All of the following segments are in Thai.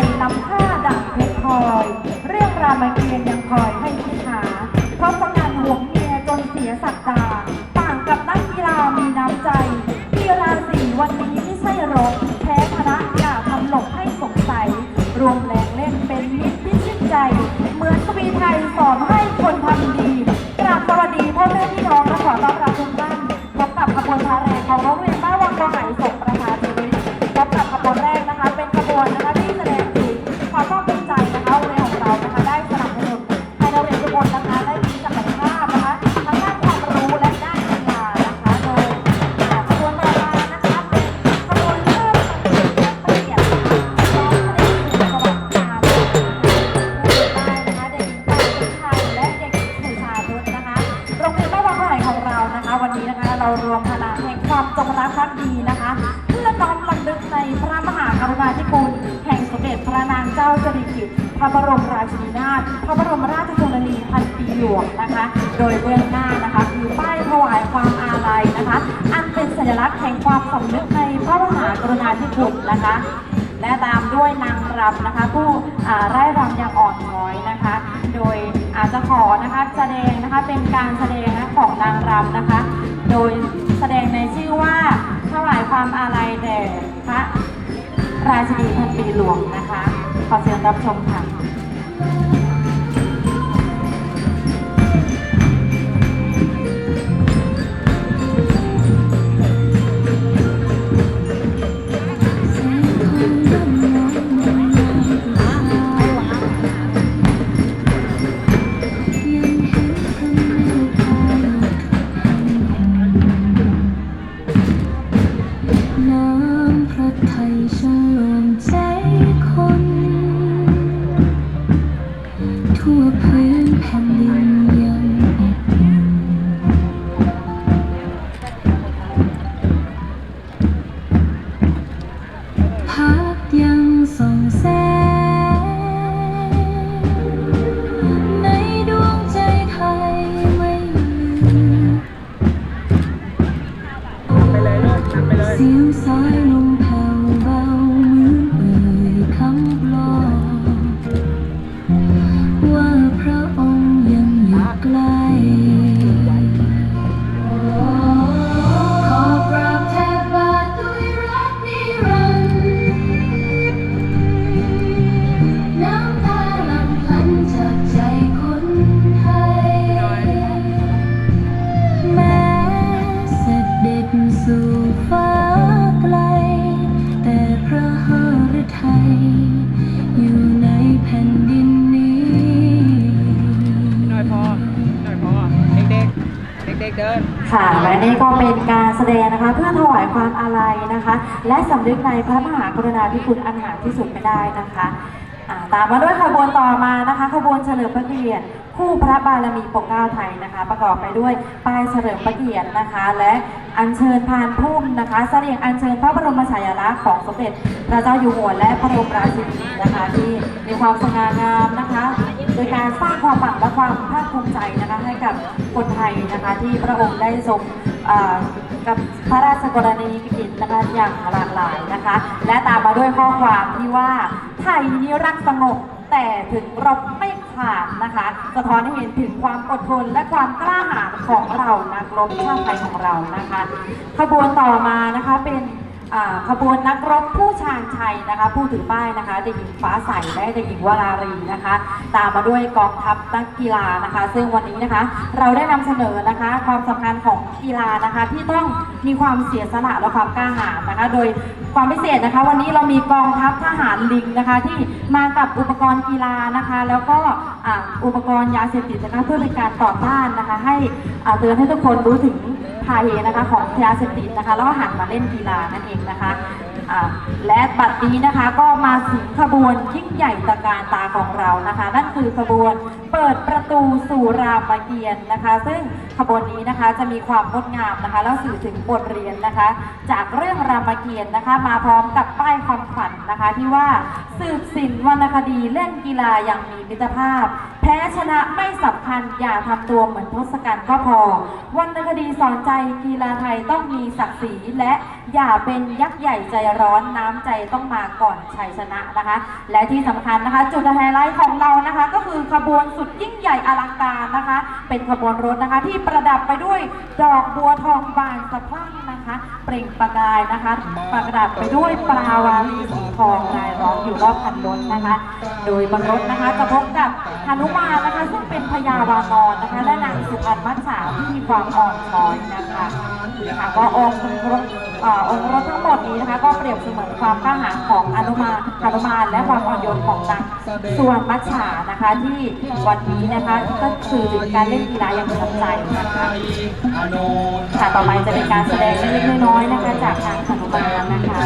ยล้ำค่าดั่งเพชรพลอย เรื่องรามเกียรติ์ยังคอยให้คิดหาเพราะ ความจงรักภักดีนะคะ เพื่อน้อมรำลึกในพระมหากรุณาธิคุณแห่งสมเด็จพระนางเจ้าสิริกิติ์พระบรมราชินีนาถพระบรมราชชนนีพันปีหลวงนะคะ โดยเบื้องหน้านะคะคือป้ายถวายความอาลัยนะคะ อันเป็นสัญลักษณ์แห่งความสำนึกในพระมหากรุณาธิคุณนะคะและตามด้วยนางรำนะคะ ผู้ไร่รำอย่างอ่อนช้อยนะคะ โดยอาจจะขอนะคะแสดงนะคะเป็นการแสดงของนางรำนะคะ โดยแสดงในชื่อว่าถวายความอาลัยแด่พระราชินีพันปีหลวงนะคะ ขอเสียงรับชมค่ะ พักยังส่องแสง ในดวงใจไทยไม่ลืมเสียงสายลมแผ่วเบาเหมือนเอ่ยคำปลอบว่าพระองค์ยังอยู่ใกล้ ค่ะและนี่ก็เป็นการแสดงนะคะเพื่อถวายความอาลัยนะคะ และสำนึกในพระมหากรุณาธิคุณอันหาที่สุดไม่ได้นะคะอ่าตามมาด้วยขบวนต่อมานะคะขบวนเฉลิมพระเกียรติคู่พระบารมีปกเกล้าไทยนะคะ ประกอบไปด้วยป้ายเฉลิมพระเกียรตินะคะ และอัญเชิญพานพุ่มนะคะเสด็จอัญเชิญพระบรมฉายาลักษณ์ของสมเด็จพระเจ้าอยู่หัวและพระบรมราชินีนะคะ มีความสง่างามนะคะ โดยการสร้างความฝันและความภาคภูมิใจนะคะให้กับคนไทยนะคะที่พระองค์ได้ทรงกับพระราชกรณียกิจนะคะอย่างหลากหลายนะคะ และตามมาด้วยข้อความที่ว่าไทยนี้รักสงบแต่ถึงรบไม่ขาดนะคะ สะท้อนให้เห็นถึงความอดทนและความกล้าหาญของเรานักรบชาติไทยของเรานะคะ ขบวนต่อมานะคะเป็น ขบวนนักรบผู้ชาญชัยนะคะ ผู้ถือป้ายนะคะเด็กหญิงฟ้าใสและเด็กหญิงวรารีนะคะ ตามมาด้วยกองทัพนักกีฬานะคะ ซึ่งวันนี้นะคะ เราได้นำเสนอนะคะ ความสำคัญของกีฬานะคะที่ต้อง มีความเสียสละและความกล้าหาญนะคะ โดยความพิเศษนะคะ วันนี้เรามีกองทัพทหารลิงนะคะ ที่มากับอุปกรณ์กีฬานะคะ แล้วก็อ่าอุปกรณ์ยาเสพติดนะคะเพื่อเป็นการต่อต้านนะคะ ให้อ่าเตือนให้ทุกคนรู้ถึงภัยนะคะของยาเสพติดนะคะแล้วก็หันมาเล่นกีฬานั่นเองนะคะ และบัดนี้นะคะก็มาถึงขบวนยิ่งใหญ่ตะการตาของเรานะคะ นั่นคือขบวนเปิดประตูสู่รามเกียรตินะคะ ซึ่งขบวนนี้นะคะจะมีความงดงามนะคะ แล้วสื่อถึงบทเรียนนะคะ จากเรื่องรามเกียรตินะคะ มาพร้อมกับป้ายความขวัญนะคะที่ว่าสืบสินวรรณคดีเล่นกีฬาอย่างมีมิตรภาพ พ้ชนะไม่สำคัญอย่าทำตัวเหมือนทศกัณฐ์ก็พอวรรณคดีสอนใจกีฬาไทยต้องมีศักดิ์ศรีและอย่าเป็นยักษ์ใหญ่ใจร้อนน้ำใจต้องมาก่อนชัยชนะนะคะ และที่สำคัญนะคะ จุดไฮไลท์ของเรานะคะ ก็คือขบวนสุดยิ่งใหญ่อลังการนะคะ เป็นขบวนรถนะคะที่ประดับไปด้วยดอกบัวทองบานสะพรั่งนะคะ เปล่งประกายนะคะ ประดับไปด้วยปลาวาลีสีทองรายล้อมอยู่รอบคันรถนะคะ โดยบนรถนะคะจะพบกับ หนุมานนะคะ ซึ่งเป็นพญาวานอนนะคะ และนางสุพรรณมัจฉาที่มีความอ่อนช้อยนะคะค่ะก็องค์รถเอ่อองค์รถทั้งหมดนี้นะคะ ก็เปรียบเสมือนความกล้าหาญของอนุมานหนุมานและความอ่อนโยนของนางสุวรรณมัจฉานะคะ ที่วันนี้นะคะก็คือถึงการเล่นกีฬาอย่างสนใจนะคะค่ะต่อไปจะเป็นการแสดงเล็กๆน้อยๆนะคะ จากทางหนุมานนะคะ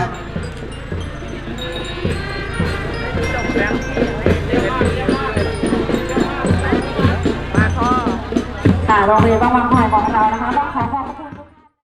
จบ ค่โรงเรียนบางบางหอยของเรานะคะต้องขอ